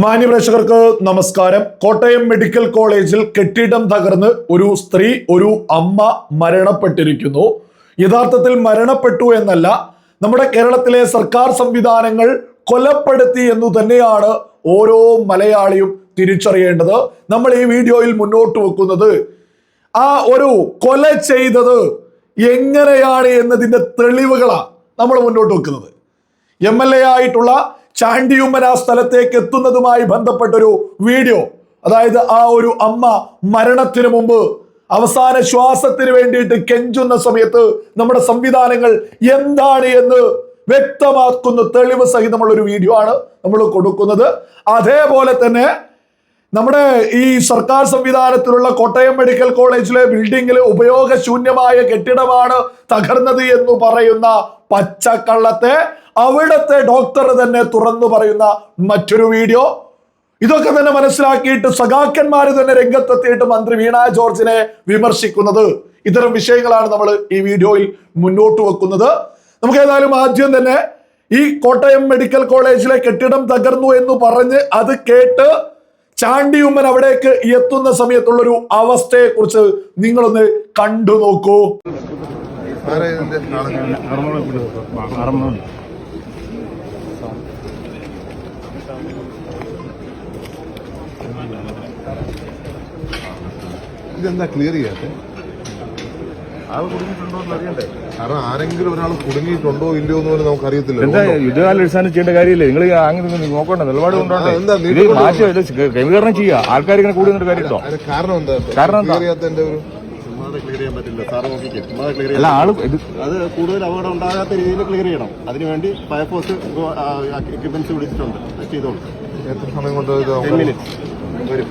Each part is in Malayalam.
മാന്യപ്രേക്ഷകർക്ക് നമസ്കാരം. കോട്ടയം മെഡിക്കൽ കോളേജിൽ കെട്ടിടം തകർന്ന് ഒരു സ്ത്രീ ഒരു അമ്മ മരണപ്പെട്ടിരിക്കുന്നു. യഥാർത്ഥത്തിൽ മരണപ്പെട്ടു എന്നല്ല നമ്മുടെ കേരളത്തിലെ സർക്കാർ സംവിധാനങ്ങൾ കൊലപ്പെടുത്തി എന്നു തന്നെയാണ് ഓരോ മലയാളിയും തിരിച്ചറിയേണ്ടത്. നമ്മൾ ഈ വീഡിയോയിൽ മുന്നോട്ട് വെക്കുന്നത് ആ ഒരു കൊല ചെയ്തത് എങ്ങനെയാണ് എന്നതിന്റെ തെളിവുകളാണ് നമ്മൾ മുന്നോട്ട് വെക്കുന്നത്. എം എൽ എ ആയിട്ടുള്ള ചാണ്ടിയുമ്മൻ ആ സ്ഥലത്തേക്ക് എത്തുന്നതുമായി ബന്ധപ്പെട്ടൊരു വീഡിയോ. അതായത് ആ ഒരു അമ്മ മരണത്തിന് മുമ്പ് അവസാന ശ്വാസത്തിന് വേണ്ടിയിട്ട് കെഞ്ചുന്ന സമയത്ത് നമ്മുടെ സംവിധാനങ്ങൾ എന്താണ് എന്ന് വ്യക്തമാക്കുന്ന തെളിവ് സഹിതമുള്ള ഒരു വീഡിയോ ആണ് നമ്മൾ കൊടുക്കുന്നത്. അതേപോലെ തന്നെ നമ്മുടെ ഈ സർക്കാർ സംവിധാനത്തിലുള്ള കോട്ടയം മെഡിക്കൽ കോളേജിലെ ബിൽഡിങ്ങിൽ ഉപയോഗശൂന്യമായ കെട്ടിടമാണ് തകർന്നത് എന്ന് പറയുന്ന പച്ചക്കള്ളത്തെ അവിടുത്തെ ഡോക്ടർ തന്നെ തുറന്നു പറയുന്ന മറ്റൊരു വീഡിയോ ഇതൊക്കെ തന്നെ മനസ്സിലാക്കിയിട്ട് സഖാക്കന്മാർ തന്നെ രംഗത്തെത്തിയിട്ട് മന്ത്രി വീണ ജോർജിനെ വിമർശിക്കുന്നത്. ഇത്തരം വിഷയങ്ങളാണ് നമ്മൾ ഈ വീഡിയോയിൽ മുന്നോട്ട് വെക്കുന്നത്. നമുക്ക് ഏതായാലും ആദ്യം തന്നെ ഈ കോട്ടയം മെഡിക്കൽ കോളേജിലെ കെട്ടിടം തകർന്നു എന്ന് പറഞ്ഞ് അത് കേട്ട് ചാണ്ടിയുമ്മൻ അവിടേക്ക് എത്തുന്ന സമയത്തുള്ളൊരു അവസ്ഥയെ കുറിച്ച് നിങ്ങളൊന്ന് കണ്ടു നോക്കൂ. ഇതെന്താ ക്ലിയർ ചെയ്യാത്ത? ആൾ കുടുങ്ങിയിട്ടുണ്ടോ എന്ന് അറിയണ്ടേ? കാരണം ആരെങ്കിലും ഒരാൾ കുടുങ്ങിയിട്ടുണ്ടോ ഇല്ലയോ എന്ന് പോലും നമുക്ക് അറിയത്തില്ല എന്താ യുദ്ധകാല അടിസ്ഥാനം ചെയ്യേണ്ട കാര്യമില്ല? നിങ്ങൾ അങ്ങനെ നോക്കണ്ട നിലപാട് കൊണ്ടോണ്ടേ. ഇത് മാറ്റം ഇത് ക്രമീകരണം ചെയ്യുക. ആൾക്കാർ ഇങ്ങനെ കൂടി നിന്നിട്ട് കാര്യമുണ്ടോ? കാരണം എന്താ? കാരണം എന്താ? ക്ലിയർ ചെയ്യാത്തതിന്റെ ഒരു ക്ലിയർ ചെയ്യാൻ പറ്റില്ല. സാറ് നോക്കിക്കേ ക്ലിയർ അല്ല ആൾ അത് കൂടുതൽ അപകടം ഉണ്ടാകാത്ത രീതിയിൽ ക്ലിയർ ചെയ്യണം. അതിനുവേണ്ടി ഫയർഫോഴ്സ് എക്യുപ്മെന്റ്സ് വിളിച്ചിട്ടുണ്ട്. ചെയ്തോളൂ. എത്ര സമയം കൊണ്ട് വരും?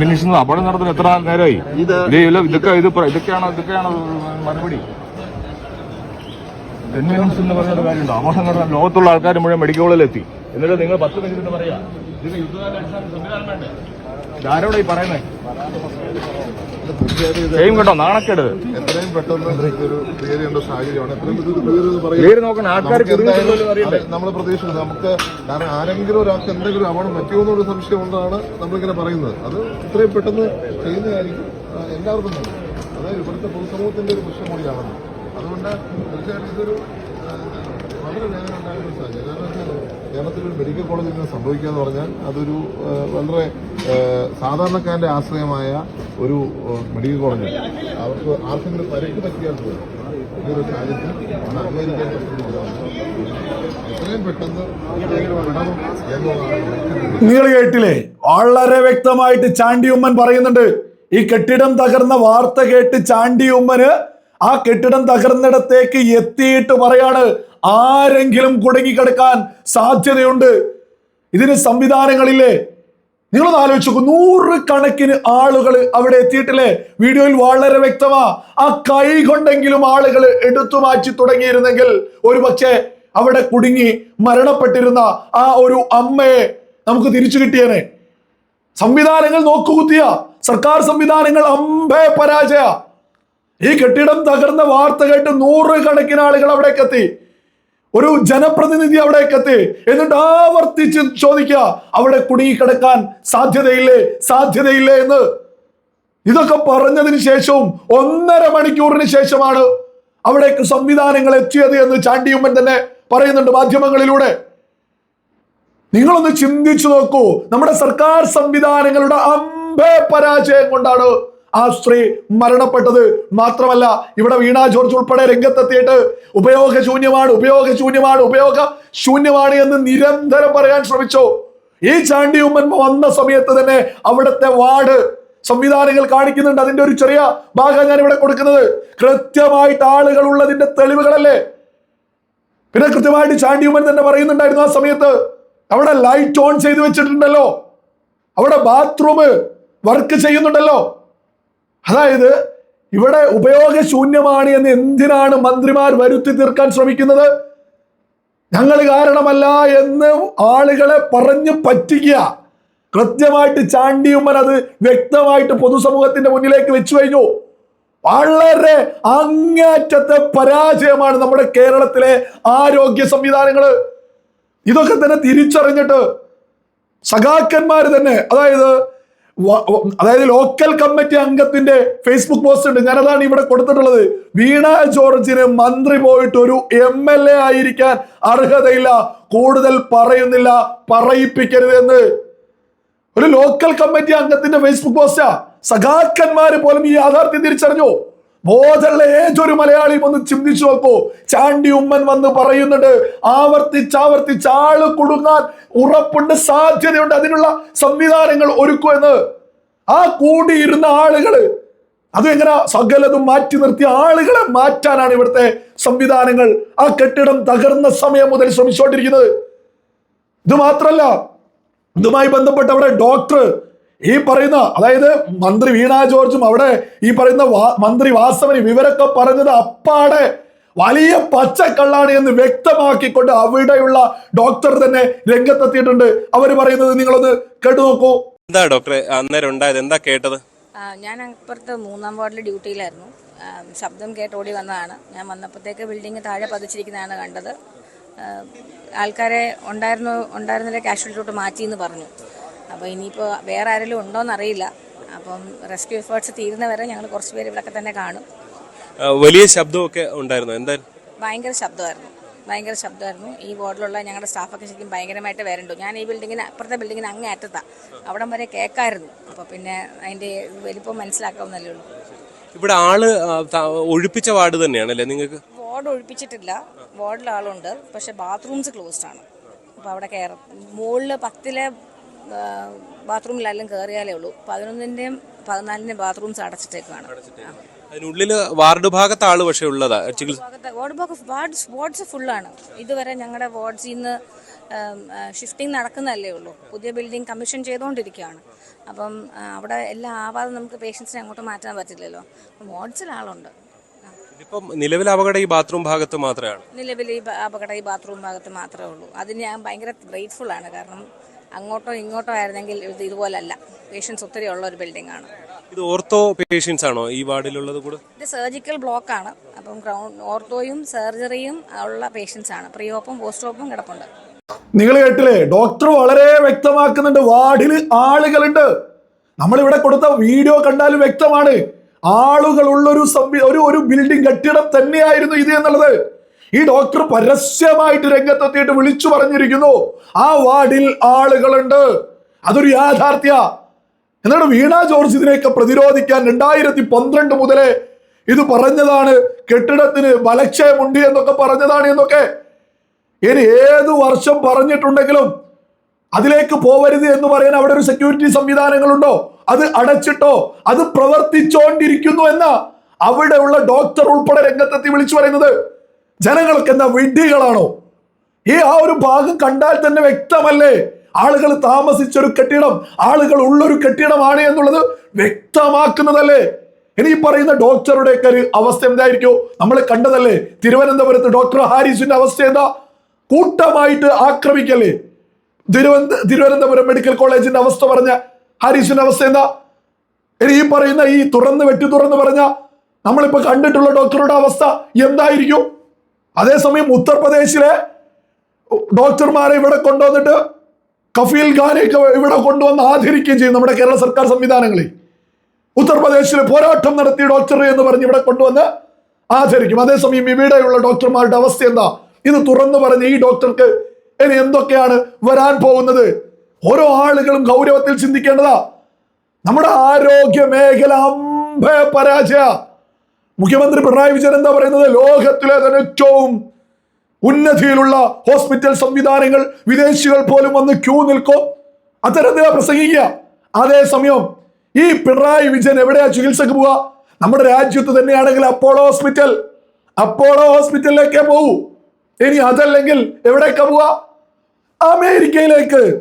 മിനിറ്റ്സ് അപകടം നടത്തുന്ന എത്ര നേരമായി? ഇതൊക്കെ ഇത് ഇതൊക്കെയാണ് ഇതൊക്കെയാണോ മറുപടി. മിനിറ്റ്സ് എന്ന് പറഞ്ഞിട്ട് കാര്യമുണ്ടോ? അപകടം നടന്ന ലോകത്തുള്ള ആൾക്കാർ മുഴുവൻ മെഡിക്കൽ കോളേജിൽ എത്തി എന്നിട്ട് നിങ്ങൾ പത്ത് മിനിറ്റ് പറയാ. ഇത് യുദ്ധകാല അടിസ്ഥാന സംവിധാനം വേണ്ടേ? ഇതാരോടാ ഈ പറയുന്നത് ചെയ്യും കേട്ടോ നാണക്കേട്. എത്രയും പെട്ടെന്ന് ക്ലിയർ ചെയ്യേണ്ട സാഹചര്യമാണ്. എത്രയും പെട്ടെന്ന് നോക്കണം ആൾക്കാർ അറിയണ്ടേ? നമ്മൾ പ്രതീക്ഷിക്കുന്നത് നമുക്ക് കാരണം ആരെങ്കിലും ഒരാൾക്ക് എന്തെങ്കിലും അപകടം പറ്റുമോ എന്നൊരു സംശയം കൊണ്ടാണ് നമ്മളിങ്ങനെ പറയുന്നത്. അത് ഇത്രയും പെട്ടെന്ന് ചെയ്യുന്നതായിരിക്കും. എല്ലാവർക്കും നല്ലത്. അതായത് ഇവിടുത്തെ പൊതുസമൂഹത്തിന്റെ ഒരു പ്രശ്നം കൂടിയാണ് അതുകൊണ്ട് തീർച്ചയായിട്ടും ഇതൊരു വളരെ വേദന ഉണ്ടാകുന്ന ഒരു സാഹചര്യം. കാരണം കേരളത്തിൽ ഒരു മെഡിക്കൽ കോളേജിൽ ഇങ്ങനെ സംഭവിക്കുക എന്ന് പറഞ്ഞാൽ അതൊരു വളരെ സാധാരണക്കാരന്റെ ആശ്രയമായ ഒരു മെഡിക്കൽ കോളേജ് അവർക്ക് ആർക്കെങ്കിലും പരിക്ക് പറ്റിയാൽ ഇതൊരു സാഹചര്യത്തിൽ അത് അംഗീകരിക്കാൻ നിങ്ങൾ കേട്ടില്ലേ? വളരെ വ്യക്തമായിട്ട് ചാണ്ടിയുമ്മൻ പറയുന്നുണ്ട്. ഈ കെട്ടിടം തകർന്ന വാർത്ത കേട്ട് ചാണ്ടിയുമ്മന് ആ കെട്ടിടം തകർന്നിടത്തേക്ക് എത്തിയിട്ട് പറയാണ്. ആരെങ്കിലും കുടുങ്ങിക്കിടക്കാൻ സാധ്യതയുണ്ട്. ഇതിന് സംവിധാനങ്ങളില്ലേ? നിങ്ങളൊന്ന് ആലോചിച്ച് നോക്കൂ നൂറുകണക്കിന് ആളുകൾ അവിടെ എത്തിയിട്ടില്ലേ? വീഡിയോയിൽ വളരെ വ്യക്തമാ. ആ കൈ കൊണ്ടെങ്കിലും ആളുകൾ എടുത്തു മാറ്റി തുടങ്ങിയിരുന്നെങ്കിൽ ഒരു പക്ഷേ അവിടെ കുടുങ്ങി മരണപ്പെട്ടിരുന്ന ആ ഒരു അമ്മയെ നമുക്ക് തിരിച്ചു കിട്ടിയേനെ. സംവിധാനങ്ങൾ നോക്കുകുത്തിയ സർക്കാർ സംവിധാനങ്ങൾ അമ്പേ പരാജയ. ഈ കെട്ടിടം തകർന്ന വാർത്ത കേട്ട് നൂറ് കണക്കിന് ആളുകൾ അവിടേക്ക് എത്തി ഒരു ജനപ്രതിനിധി അവിടേക്ക് എത്തി. എന്നിട്ട് ആവർത്തിച്ച് ചോദിക്കുക അവിടെ കുടുങ്ങിക്കിടക്കാൻ സാധ്യതയില്ലേ? സാധ്യതയില്ലേ എന്ന്. ഇതൊക്കെ പറഞ്ഞതിന് ശേഷവും ഒന്നര മണിക്കൂറിന് ശേഷമാണ് അവിടേക്ക് സംവിധാനങ്ങൾ എത്തിയത് എന്ന് ചാണ്ടിയുമ്മൻ തന്നെ പറയുന്നുണ്ട് മാധ്യമങ്ങളിലൂടെ. നിങ്ങളൊന്ന് ചിന്തിച്ചു നോക്കൂ നമ്മുടെ സർക്കാർ സംവിധാനങ്ങളുടെ അമ്പേ പരാജയം കൊണ്ടാണ് ആ സ്ത്രീ മരണപ്പെട്ടത് മാത്രമല്ല ഇവിടെ വീണ ജോർജ് ഉൾപ്പെടെ രംഗത്തെത്തിയിട്ട് ഉപയോഗശൂന്യമാണ് ഉപയോഗശൂന്യമാണ് ഉപയോഗ ശൂന്യമാണ് എന്ന് നിരന്തരം പറയാൻ ശ്രമിച്ചു. ഈ ചാണ്ടി ഉമ്മൻ വന്ന സമയത്ത് തന്നെ അവിടുത്തെ വാർഡ് സംവിധാനങ്ങൾ കാണിക്കുന്നുണ്ട്. അതിന്റെ ഒരു ചെറിയ ഭാഗം ഞാൻ ഇവിടെ കൊടുക്കുന്നത്. കൃത്യമായിട്ട് ആളുകൾ ഉള്ളതിന്റെ തെളിവുകളല്ലേ? പിന്നെ കൃത്യമായിട്ട് ചാണ്ടി ഉമ്മൻ തന്നെ പറയുന്നുണ്ടായിരുന്നു ആ സമയത്ത് അവിടെ ലൈറ്റ് ഓൺ ചെയ്ത് വെച്ചിട്ടുണ്ടല്ലോ. അവിടെ ബാത്റൂം വർക്ക് ചെയ്യുന്നുണ്ടല്ലോ. അതായത് ഇവിടെ ഉപയോഗശൂന്യമാണ് എന്ന് എന്തിനാണ് മന്ത്രിമാർ വരുത്തി തീർക്കാൻ ശ്രമിക്കുന്നത്? ഞങ്ങൾ കാരണമല്ല എന്ന് ആളുകളെ പറഞ്ഞു പറ്റിക്കുക. കൃത്യമായിട്ട് ചാണ്ടിയുമ്മൻ അത് വ്യക്തമായിട്ട് പൊതുസമൂഹത്തിന്റെ മുന്നിലേക്ക് വെച്ചു കഴിഞ്ഞു. വളരെ അങ്ങേറ്റത്തെ പരാജയമാണ് നമ്മുടെ കേരളത്തിലെ ആരോഗ്യ സംവിധാനങ്ങൾ ഇതൊക്കെ തന്നെ തിരിച്ചറിഞ്ഞിട്ട് സഖാക്കന്മാർ തന്നെ അതായത് അതായത് ലോക്കൽ കമ്മിറ്റി അംഗത്തിന്റെ ഫേസ്ബുക്ക് പോസ്റ്റ് ഉണ്ട്. ഞാനതാണ് ഇവിടെ കൊടുത്തിട്ടുള്ളത്. വീണ ജോർജിന് മന്ത്രി പോയിട്ട് ഒരു എം എൽ എ ആയിരിക്കാൻ അർഹതയില്ല. കൂടുതൽ പറയുന്നില്ല. പറയിപ്പിക്കരുത് എന്ന്. ഒരു ലോക്കൽ കമ്മിറ്റി അംഗത്തിന്റെ ഫേസ്ബുക്ക് പോസ്റ്റാ സഖാക്കന്മാര് പോലും ഈ യാഥാർത്ഥ്യം തിരിച്ചറിഞ്ഞു. ബോധമുള്ള ഏതൊരു മലയാളിയും ഒന്ന് ചിന്തിച്ചു നോക്കൂ. ചാണ്ടി ഉമ്മൻ വന്ന് പറയുന്നുണ്ട് ആവർത്തിച്ചാവർത്തിച്ച് ആവർത്തിച്ച് ആൾ കുടുങ്ങാൻ ഉറപ്പുണ്ട് സാധ്യതയുണ്ട് അതിനുള്ള സംവിധാനങ്ങൾ ഒരുക്കുമെന്ന് ആ കൂടിയിരുന്ന ആളുകൾ അത് എങ്ങനെ സകലതും മാറ്റി നിർത്തിയ ആളുകളെ മാറ്റാനാണ് ഇവിടുത്തെ സംവിധാനങ്ങൾ. ആ കെട്ടിടം തകർന്ന സമയം മുതൽ ശ്രമിച്ചുകൊണ്ടിരിക്കുന്നത്. ഇത് മാത്രല്ല ഇതുമായി ബന്ധപ്പെട്ട അവിടെ ഡോക്ടർ ഈ പറയുന്ന അതായത് മന്ത്രി വീണ ജോർജും അവിടെ ഈ പറയുന്ന മന്ത്രി വാസവന് വിവരമൊക്കെ പറഞ്ഞത് അപ്പാടെ വലിയ പച്ചക്കള്ളാണ് എന്ന് വ്യക്തമാക്കിക്കൊണ്ട് അവിടെയുള്ള ഡോക്ടർ തന്നെ രംഗത്തെത്തിയിട്ടുണ്ട്. അവർ പറയുന്നത് നിങ്ങളൊന്ന് കേട്ടു നോക്കൂ. എന്താ ഡോക്ടറെ അന്നേരം ഉണ്ടായത്? എന്താ കേട്ടത്? ഞാൻ അപ്പുറത്ത് മൂന്നാം വാർഡിൽ ഡ്യൂട്ടിയിലായിരുന്നു. ശബ്ദം കേട്ട് ഓടി വന്നതാണ്. ഞാൻ വന്നപ്പോഴത്തേക്ക് ബിൽഡിംഗ് താഴെ പതിച്ചിരിക്കുന്നതാണ് കണ്ടത്. ആൾക്കാരെ ഉണ്ടായിരുന്നു ഉണ്ടായിരുന്നില്ല കാഷ്വാലിറ്റിയോട്ട് മാറ്റി എന്ന് പറഞ്ഞു. അപ്പോൾ ഇനിയിപ്പോൾ വേറെ ആരെങ്കിലും ഉണ്ടോ അറിയില്ല. അപ്പം റെസ്ക്യൂ എഫേർട്സ് തീരുന്നവരെ ഞങ്ങൾ കുറച്ച് പേര് ഇവിടെയൊക്കെ തന്നെ കാണും. വലിയ ശബ്ദമൊക്കെ ഉണ്ടായിരുന്നു? എന്തായാലും? ഭയങ്കര ശബ്ദമായിരുന്നു. ഭയങ്കര ശബ്ദമായിരുന്നു. ഈ വാർഡിലുള്ള ഞങ്ങളുടെ സ്റ്റാഫൊക്കെ ശരിക്കും ഭയങ്കരമായിട്ട് വരണ്ടു ഞാൻ ഈ ബിൽഡിങ്ങിന് അപ്പുറത്തെ ബിൽഡിങ്ങിന് അങ്ങേ അറ്റത്താണ് അവിടം വരെ കേൾക്കായിരുന്നു അപ്പോൾ പിന്നെ അതിന്റെ വലിപ്പം മനസ്സിലാക്കാവുന്നല്ലേ ഉള്ളൂ. ഇവിടെ ആൾ ഒഴിപ്പിച്ച വാർഡ് തന്നെയാണല്ലേ നിങ്ങൾക്ക്? വാർഡ് ഒഴിപ്പിച്ചിട്ടില്ല. വാർഡിൽ ആളുണ്ട്. പക്ഷെ ബാത്റൂംസ് ക്ലോസ്ഡ് ആണ്. അപ്പോൾ അവിടെ കയറും മുകളിൽ പത്തിലെ ബാത്റൂമിലെല്ലാം കയറിയാലേ ഉള്ളൂ. പതിനൊന്നിന്റെയും പതിനാലിന്റെയും ബാത്റൂംസ് അടച്ചിട്ടേക്കാണ്. അതിനുള്ളിൽ വാർഡ് ഭാഗത്ത് ആൾ പക്ഷേ ഉള്ളതാ? വാർഡ് ഭാഗത്ത് വാർഡ് വാർഡ്സ് ഫുള്ളാണ്. ഇതുവരെ ഞങ്ങളുടെ വാർഡ്സിൽ നിന്ന് ഷിഫ്റ്റിംഗ് നടക്കുന്നതല്ലേ ഉള്ളൂ. പുതിയ ബിൽഡിംഗ് കമ്മീഷൻ ചെയ്തുകൊണ്ടിരിക്കുകയാണ് അപ്പം അവിടെ എല്ലാം ആവാതെ നമുക്ക് പേഷ്യൻസിനെ അങ്ങോട്ട് മാറ്റാൻ പറ്റില്ലല്ലോ. വാർഡ്സിൽ ആളുണ്ട്. നിലവിൽ അപകടം ഈ ബാത്റൂം ഭാഗത്ത് മാത്രമാണ്. നിലവിൽ ഈ അപകടം ഈ ബാത്റൂം ഭാഗത്ത് മാത്രമേ ഉള്ളൂ. അതിന് ഞാൻ ഭയങ്കര ഗ്രേറ്റ്ഫുൾ ആണ്. കാരണം അങ്ങോട്ടോ ഇങ്ങോട്ടോ ആയിരുന്നെങ്കിൽ ഇത് ഇതുപോലല്ല. പേഷ്യൻസ് ഒത്തിരി ഉള്ള ഒരു ബിൽഡിംഗ് ആണ്. ഇത് ഓർത്തോ പേഷ്യൻസ് ആണോ ഈ വാർഡിലുള്ളത് കൂടെ? ഇത് സർജിക്കൽ ബ്ലോക്ക് ആണ്. അപ്പം ഗ്രൗണ്ട് ഓർത്തോയും സർജറിയും ഉള്ള പേഷ്യൻസ് ആണ്. പ്രീ ഓപ്പും പോസ്റ്റ് ഓപ്പും കിടപ്പുണ്ട്. നിങ്ങൾ കേട്ടില്ലേ? ഡോക്ടർ വളരെ വ്യക്തമാക്കുന്നുണ്ട്. വാർഡിൽ ആളുകളുണ്ട്. നമ്മൾ ഇവിടെ കൊടുത്ത വീഡിയോ കണ്ടാലും വ്യക്തമാണ്. ആളുകളുള്ള ഉള്ളൊരു സംവി ഒരു ഒരു ബിൽഡിംഗ് കെട്ടിടം തന്നെയായിരുന്നു ഇത് എന്നുള്ളത്. ഈ ഡോക്ടർ പരസ്യമായിട്ട് രംഗത്തെത്തിയിട്ട് വിളിച്ചു പറഞ്ഞിരിക്കുന്നു. ആ വാർഡിൽ ആളുകളുണ്ട്. അതൊരു യാഥാർത്ഥ്യ. എന്നാണ് വീണ ജോർജ് ഇതിനെയൊക്കെ പ്രതിരോധിക്കാൻ രണ്ടായിരത്തി പന്ത്രണ്ട് മുതലേ ഇത് പറഞ്ഞതാണ്. കെട്ടിടത്തിന് ബലക്ഷയമുണ്ട് എന്നൊക്കെ പറഞ്ഞതാണ് എന്നൊക്കെ. ഇനി ഏത് വർഷം പറഞ്ഞിട്ടുണ്ടെങ്കിലും അതിലേക്ക് പോവരുത് എന്ന് പറയാൻ അവിടെ ഒരു സെക്യൂരിറ്റി സംവിധാനങ്ങളുണ്ടോ? അത് അടച്ചിട്ടോ? അത് പ്രവർത്തിച്ചോണ്ടിരിക്കുന്നു എന്ന അവിടെയുള്ള ഡോക്ടർ ഉൾപ്പെടെ രംഗത്തെത്തി വിളിച്ചു പറയുന്നത്. ജനങ്ങൾക്ക് എന്താ വിഡ്ഢികളാണോ? ഈ ആ ഒരു ഭാഗം കണ്ടാൽ തന്നെ വ്യക്തമല്ലേ? ആളുകൾ താമസിച്ചൊരു കെട്ടിടം ആളുകൾ ഉള്ളൊരു കെട്ടിടമാണ് എന്നുള്ളത് വ്യക്തമാക്കുന്നതല്ലേ? ഇനി പറയുന്ന ഡോക്ടറുടെയൊക്കെ ഒരു അവസ്ഥ എന്തായിരിക്കും? നമ്മൾ കണ്ടതല്ലേ തിരുവനന്തപുരത്ത് ഡോക്ടർ ഹാരിസിന്റെ അവസ്ഥ എന്താ? കൂട്ടമായിട്ട് ആക്രമിക്കല്ലേ? തിരുവനന്ത തിരുവനന്തപുരം മെഡിക്കൽ കോളേജിന്റെ അവസ്ഥ പറഞ്ഞ ഹാരിസിന്റെ അവസ്ഥ എന്താ? ഇനി ഈ പറയുന്ന ഈ തുറന്ന് വെട്ടി തുറന്ന് പറഞ്ഞ നമ്മളിപ്പോ കണ്ടിട്ടുള്ള ഡോക്ടറുടെ അവസ്ഥ എന്തായിരിക്കും? അതേസമയം ഉത്തർപ്രദേശിലെ ഡോക്ടർമാരെ ഇവിടെ കൊണ്ടുവന്നിട്ട് കഫീൽ ഖാനെയൊക്കെ ഇവിടെ കൊണ്ടുവന്ന് ആദരിക്കുകയും ചെയ്യും നമ്മുടെ കേരള സർക്കാർ സംവിധാനങ്ങളിൽ. ഉത്തർപ്രദേശിൽ പോരാട്ടം നടത്തി ഡോക്ടർ എന്ന് പറഞ്ഞ് ഇവിടെ കൊണ്ടുവന്ന് ആചരിക്കും അതേസമയം ഇവിടെയുള്ള ഡോക്ടർമാരുടെ അവസ്ഥ എന്താ? ഇത് തുറന്നു പറഞ്ഞ് ഈ ഡോക്ടർക്ക് ഇനി എന്തൊക്കെയാണ് വരാൻ പോകുന്നത്? ഓരോ ആളുകളും ഗൗരവത്തിൽ ചിന്തിക്കേണ്ടതാ. നമ്മുടെ ആരോഗ്യ മേഖല അമ്പ പരാജയ. മുഖ്യമന്ത്രി പിണറായി വിജയൻ എന്താ പറയുന്നത്? ലോകത്തിലെ തന്നെ ഏറ്റവും ഉന്നതിയിലുള്ള ഹോസ്പിറ്റൽ സംവിധാനങ്ങൾ വിദേശികൾ പോലും വന്ന് ക്യൂ നിൽക്കും. അത്തരത്തില പ്രസംഗിക്കുക. അതേസമയം ഈ പിണറായി വിജയൻ എവിടെയാ ചികിത്സക്ക് പോവുക? നമ്മുടെ രാജ്യത്ത് തന്നെയാണെങ്കിൽ അപ്പോളോ ഹോസ്പിറ്റൽ. അപ്പോളോ ഹോസ്പിറ്റലിലേക്കേ പോകൂ ഇനി അതല്ലെങ്കിൽ എവിടേക്കാ പോവുക? അമേരിക്കയിലേക്ക്.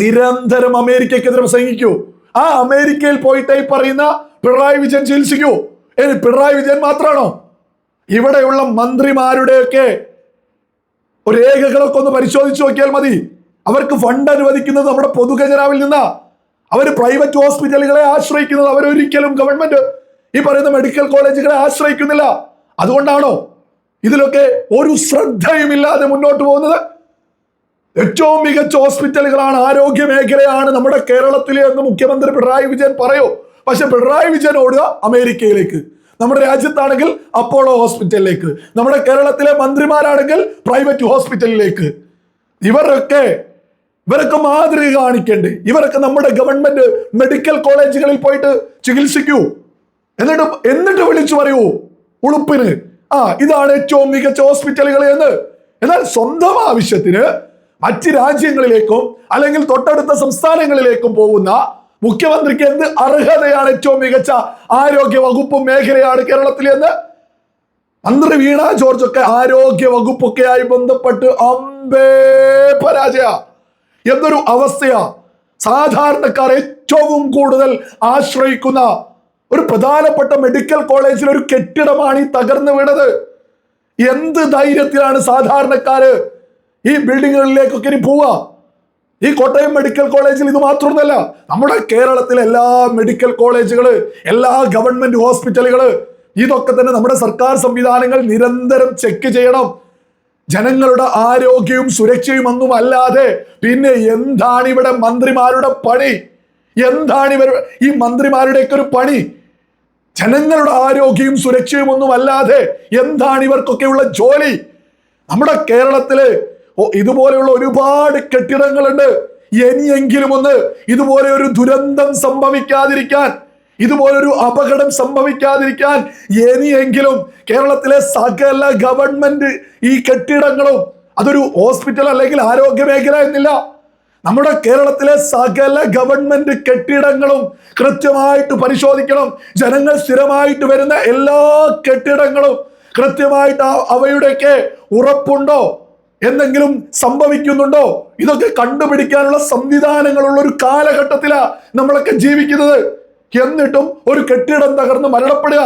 നിരന്തരം അമേരിക്കക്കെതിരെ പ്രസംഗിക്കൂ. ആ അമേരിക്കയിൽ പോയിട്ട് ഈ പറയുന്ന പിണറായി വിജയൻ ചികിത്സിക്കൂ. ഇനി പിണറായി വിജയൻ മാത്രമാണോ ഇവിടെയുള്ള മന്ത്രിമാരുടെയൊക്കെ ഒരു രേഖകളൊക്കെ ഒന്ന് പരിശോധിച്ച് നോക്കിയാൽ മതി. അവർക്ക് ഫണ്ട് അനുവദിക്കുന്നത് നമ്മുടെ പൊതുഖജനാവിൽ നിന്നാ. അവർ പ്രൈവറ്റ് ഹോസ്പിറ്റലുകളെ ആശ്രയിക്കുന്നത് അവരൊരിക്കലും ഗവൺമെന്റ് ഈ പറയുന്ന മെഡിക്കൽ കോളേജുകളെ ആശ്രയിക്കുന്നില്ല. അതുകൊണ്ടാണോ ഇതിലൊക്കെ ഒരു ശ്രദ്ധയുമില്ലാതെ മുന്നോട്ട് പോകുന്നത്? ഏറ്റവും മികച്ച ഹോസ്പിറ്റലുകളാണ് ആരോഗ്യ മേഖലയാണ് നമ്മുടെ കേരളത്തിലെ എന്ന് മുഖ്യമന്ത്രി പിണറായി വിജയൻ പറയൂ? പക്ഷെ പിണറായി വിജയൻ ഓടുക അമേരിക്കയിലേക്ക്. നമ്മുടെ രാജ്യത്താണെങ്കിൽ അപ്പോളോ ഹോസ്പിറ്റലിലേക്ക്. നമ്മുടെ കേരളത്തിലെ മന്ത്രിമാരാണെങ്കിൽ പ്രൈവറ്റ് ഹോസ്പിറ്റലിലേക്ക്. ഇവരൊക്കെ ഇവരൊക്കെ മാതൃക കാണിക്കണ്ടേ. ഇവരൊക്കെ നമ്മുടെ ഗവൺമെന്റ് മെഡിക്കൽ കോളേജുകളിൽ പോയിട്ട് ചികിത്സിക്കൂ. എന്നിട്ട് എന്നിട്ട് വിളിച്ചു പറയൂ ഉളുപ്പിന്. ആ ഇതാണ് ഏറ്റവും മികച്ച ഹോസ്പിറ്റലുകൾ എന്ന്. എന്നാൽ സ്വന്തം ആവശ്യത്തിന് മറ്റ് രാജ്യങ്ങളിലേക്കും അല്ലെങ്കിൽ തൊട്ടടുത്ത സംസ്ഥാനങ്ങളിലേക്കും പോകുന്ന മുഖ്യമന്ത്രിക്ക് എന്ത് അർഹതയാണ് ഏറ്റവും മികച്ച ആരോഗ്യ വകുപ്പ് മേഖലയാണ് കേരളത്തിൽ എന്ന്? മന്ത്രി വീണ ജോർജ് ഒക്കെ ആരോഗ്യ വകുപ്പൊക്കെയായി ബന്ധപ്പെട്ട് അമ്പേ പരാജയ. എന്നൊരു അവസ്ഥയാ സാധാരണക്കാർ ഏറ്റവും കൂടുതൽ ആശ്രയിക്കുന്ന ഒരു പ്രധാനപ്പെട്ട മെഡിക്കൽ കോളേജിൽ ഒരു കെട്ടിടമാണ് ഈ തകർന്നു വീണത്. എന്ത് ധൈര്യത്തിലാണ് സാധാരണക്കാര് ഈ ബിൽഡിങ്ങുകളിലേക്കൊക്കെ ഇനി പോവുക? ഈ കോട്ടയം മെഡിക്കൽ കോളേജിൽ ഇത് മാത്രമൊന്നുമല്ല. നമ്മുടെ കേരളത്തിലെ എല്ലാ മെഡിക്കൽ കോളേജുകൾ എല്ലാ ഗവൺമെന്റ് ഹോസ്പിറ്റലുകൾ ഇതൊക്കെ തന്നെ നമ്മുടെ സർക്കാർ സംവിധാനങ്ങൾ നിരന്തരം ചെക്ക് ചെയ്യണം. ജനങ്ങളുടെ ആരോഗ്യവും സുരക്ഷയും ഒന്നും അല്ലാതെ പിന്നെ എന്താണ് ഇവിടെ മന്ത്രിമാരുടെ പണി? എന്താണ് ഇവർ ഈ മന്ത്രിമാരുടെയൊക്കെ ഒരു പണി? ജനങ്ങളുടെ ആരോഗ്യവും സുരക്ഷയും ഒന്നും അല്ലാതെ എന്താണ് ഇവർക്കൊക്കെയുള്ള ജോലി? നമ്മുടെ കേരളത്തിൽ ഇതുപോലെയുള്ള ഒരുപാട് കെട്ടിടങ്ങളുണ്ട്. ഇനിയെങ്കിലും ഒന്ന് ഇതുപോലെ ഒരു ദുരന്തം സംഭവിക്കാതിരിക്കാൻ ഇതുപോലൊരു അപകടം സംഭവിക്കാതിരിക്കാൻ ഇനിയെങ്കിലും കേരളത്തിലെ സകല ഗവൺമെന്റ് ഈ കെട്ടിടങ്ങളും അതൊരു ഹോസ്പിറ്റൽ അല്ലെങ്കിൽ ആരോഗ്യ മേഖല എന്നില്ല. നമ്മുടെ കേരളത്തിലെ സകല ഗവൺമെന്റ് കെട്ടിടങ്ങളും കൃത്യമായിട്ട് പരിശോധിക്കണം. ജനങ്ങൾ സ്ഥിരമായിട്ട് വരുന്ന എല്ലാ കെട്ടിടങ്ങളും കൃത്യമായിട്ട് അവയുടെയൊക്കെ ഉറപ്പുണ്ടോ? എന്തെങ്കിലും സംഭവിക്കുന്നുണ്ടോ? ഇതൊക്കെ കണ്ടുപിടിക്കാനുള്ള സംവിധാനങ്ങളുള്ള ഒരു കാലഘട്ടത്തിലാ നമ്മളൊക്കെ ജീവിക്കുന്നത്. എന്നിട്ടും ഒരു കെട്ടിടം തകർന്ന് മരണപ്പെടുക.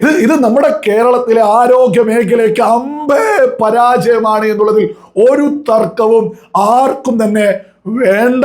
ഇത് ഇത് നമ്മുടെ കേരളത്തിലെ ആരോഗ്യ മേഖലയ്ക്ക് അമ്പേ പരാജയമാണ് എന്നുള്ളതിൽ ഒരു തർക്കവും ആർക്കും തന്നെ വേണ്ട